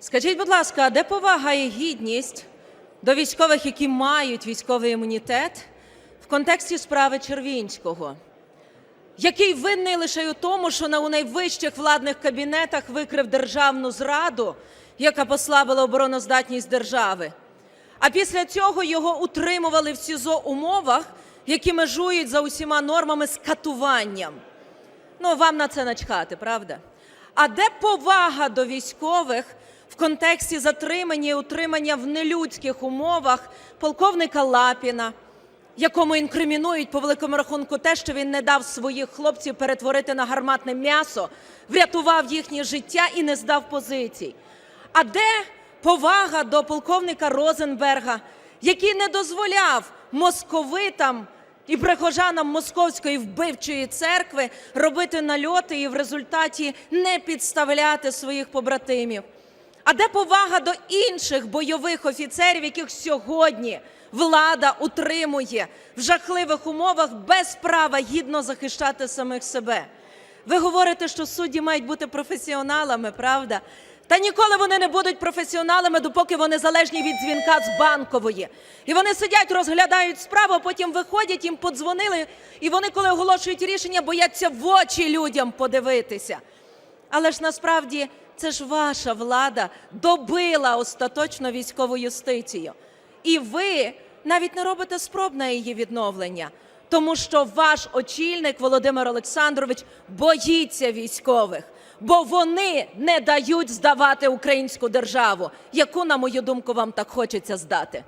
Скажіть, будь ласка, а де повага і гідність до військових, які мають військовий імунітет в контексті справи Червінського, який винний лише у тому, що на у найвищих владних кабінетах викрив державну зраду, яка послабила обороноздатність держави. А після цього його утримували в СІЗО умовах, які межують за усіма нормами з катуванням. Ну, вам на це начхати, правда? А де повага до військових в контексті затримання і утримання в нелюдських умовах полковника Лапіна, якому інкримінують по великому рахунку те, що він не дав своїх хлопців перетворити на гарматне м'ясо, врятував їхнє життя і не здав позицій? А де повага до полковника Розенберга, який не дозволяв московитам і прихожанам московської вбивчої церкви робити нальоти і в результаті не підставляти своїх побратимів? А де повага до інших бойових офіцерів, яких сьогодні влада утримує в жахливих умовах без права гідно захищати самих себе? Ви говорите, що судді мають бути професіоналами, правда? Та ніколи вони не будуть професіоналами, допоки вони залежні від дзвінка з банкової. І вони сидять, розглядають справу, а потім виходять, їм подзвонили, і вони, коли оголошують рішення, бояться в очі людям подивитися. Але ж насправді це ж ваша влада добила остаточно військову юстицію. І ви навіть не робите спроб на її відновлення, тому що ваш очільник Володимир Олександрович боїться військових, бо вони не дають здавати українську державу, яку, на мою думку, вам так хочеться здати.